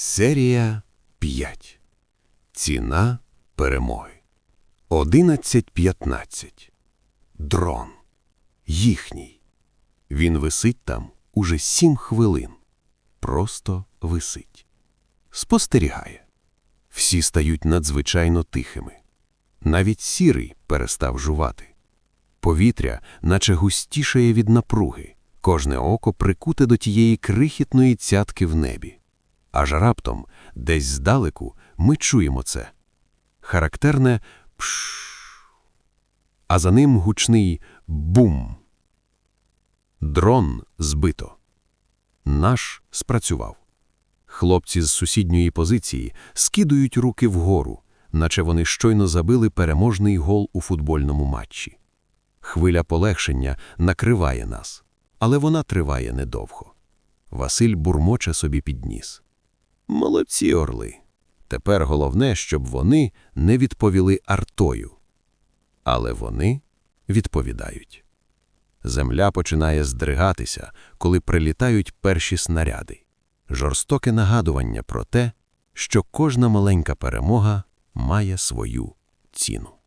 Серія 5. Ціна перемоги. 11.15. Дрон. Їхній. Він висить там уже сім хвилин. Просто висить. Спостерігає. Всі стають надзвичайно тихими. Навіть сірий перестав жувати. Повітря, наче густішає від напруги, кожне око прикуте до тієї крихітної цятки в небі. Аж раптом, десь здалеку, ми чуємо це. Характерне пш. А за ним гучний бум. Дрон збито. Наш спрацював. Хлопці з сусідньої позиції скидують руки вгору, наче вони щойно забили переможний гол у футбольному матчі. Хвиля полегшення накриває нас, але вона триває недовго. Василь бурмоче собі підніс. Молодці орли. Тепер головне, щоб вони не відповіли артою. Але вони відповідають. Земля починає здригатися, коли прилітають перші снаряди. Жорстоке нагадування про те, що кожна маленька перемога має свою ціну.